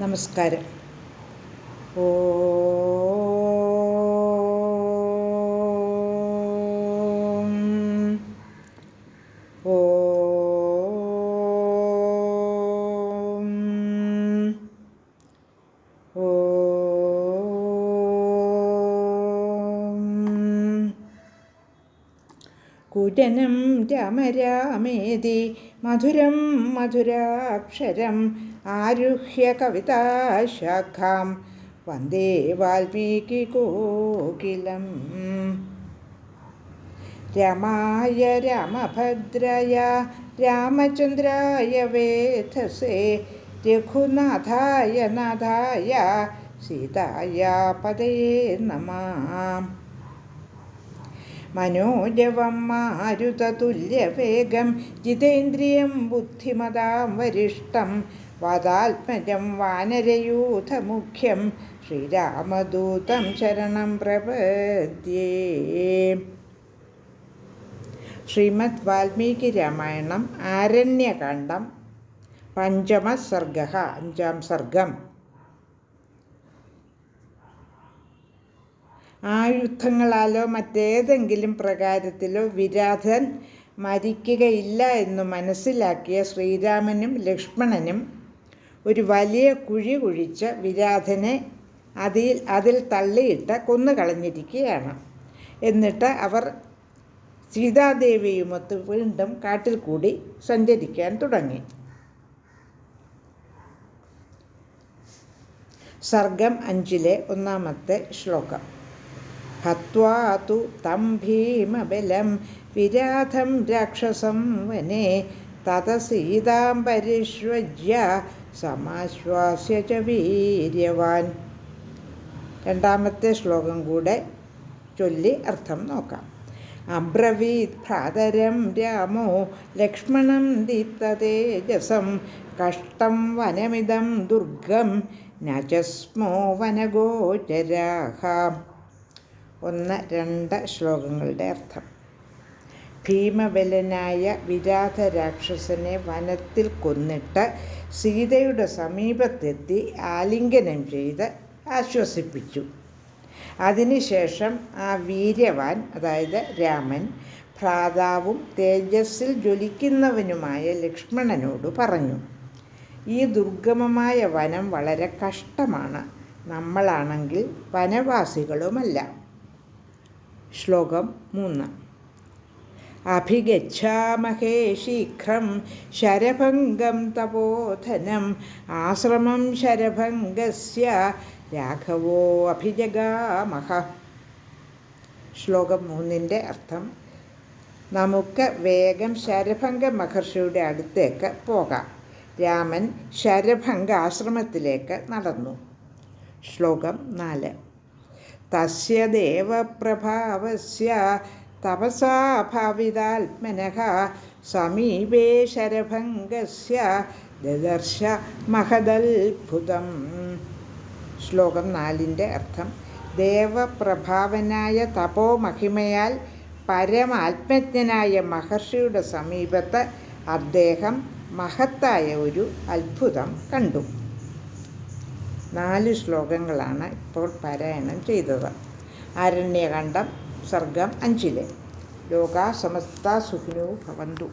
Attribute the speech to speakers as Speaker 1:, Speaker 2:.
Speaker 1: നമസ്കാരം. ഓ कुटनं राम रामेति मधुरं मधुराक्षरम् आरुह्य कविताशाखां वंदे वाल्मीकिकोकिलम् रमाय रामभद्रय, रामचन्द्राय वेधसे, रघुनाथाय नाथाय, सीताया पदे नमः। മനോജവം മാരുതതുല്യവേഗം ജിതേന്ദ്രിയം ബുദ്ധിമതാം വരിഷ്ടം വാദാത്മജം വാനരയൂഥമുഖ്യം ശ്രീരാമദൂതം ശരണം പ്രപദ്യേ. ശ്രീമദ് വാൽമീകി രാമായണം ആരണ്യകാന്ഡം പഞ്ചമസർഗ അഞ്ചാം സർഗം. ആയുധങ്ങളാലോ മറ്റേതെങ്കിലും പ്രകാരത്തിലോ വിരാധൻ മരിക്കുകയില്ല എന്ന് മനസ്സിലാക്കിയ ശ്രീരാമനും ലക്ഷ്മണനും ഒരു വലിയ കുഴി കുഴിച്ച് വിരാധനെ അതിൽ അതിൽ തള്ളിയിട്ട് കൊന്നുകളഞ്ഞിരിക്കുകയാണ്. എന്നിട്ട് അവർ സീതാദേവിയുമൊത്ത് വീണ്ടും കാട്ടിൽ കൂടി സഞ്ചരിക്കാൻ തുടങ്ങി. സർഗം അഞ്ചിലെ ഒന്നാമത്തെ ശ്ലോകം. ഹത്വാ तु तं भीमबलं विराधं राक्षसं वने तत सीतां പരിഷ്വജ്യ സമാശ്വാസ്യ ച വീര്യവാൻ രണ്ടാമത്തെ ശ്ലോകം കൂടെ ചൊല്ലി അർത്ഥം നോക്കാം. അബ്രവീത് ഭ്രാതരം രാമോ ലക്ഷ്മണം ദീപ്തതേജസം കഷ്ടം വനമിതം ദുർഗം നജസ്മോ വനഗോചരാഹ। ഒന്ന് രണ്ട് ശ്ലോകങ്ങളുടെ അർത്ഥം. ഭീമബലനായ വിരാധ രാക്ഷസനെ വനത്തിൽ കൊന്നിട്ട് സീതയുടെ സമീപത്തെത്തി ആലിംഗനം ചെയ്ത് ആശ്വസിപ്പിച്ചു. അതിനുശേഷം ആ വീര്യവാൻ അതായത് രാമൻ ഭ്രാതാവും തേജസ്സിൽ ജ്വലിക്കുന്നവനുമായ ലക്ഷ്മണനോട് പറഞ്ഞു ഈ ദുർഗമമായ വനം വളരെ കഷ്ടമാണ്. നമ്മളാണെങ്കിൽ വനവാസികളുമല്ല. ശ്ലോകം മൂന്ന്. അഭിഗച്ഛാമഹേ ശീഘ്രം ശരഭംഗം തപോധനം. ആശ്രമം ശരഭംഗസ്യ രാഘവോ അഭിജഗാമഹ. ശ്ലോകം മൂന്നിന്റെ അർത്ഥം നമുക്ക് വേഗം ശരഭംഗ മഹർഷിയുടെ അടുത്തേക്ക് പോകാം. രാമൻ ശരഭംഗ ആശ്രമത്തിലേക്ക് നടന്നു. ശ്ലോകം നാല്. തസ്യ ദേവപ്രഭാവസ്യ തപസാ സമീപേ ശരഭംഗസ്യ. ദദർശ മഹദത്ഭുതം. ശ്ലോകം നാലിന്റെ അർത്ഥം ദേവപ്രഭാവനായ തപോമഹിമയാൽ പരമാത്മജ്ഞനായ മഹർഷിയുടെ സമീപത്ത് അദ്ദേഹം മഹത്തായ ഒരു അത്ഭുതം കണ്ടു. നാല് ശ്ലോകങ്ങളാണ് ഇപ്പോൾ പാരായണം ചെയ്തത്. ആരണ്യകണ്ഠം സർഗം അഞ്ചിലെ. ലോക സമസ്ത സുഖിനോ ഭവന്തു.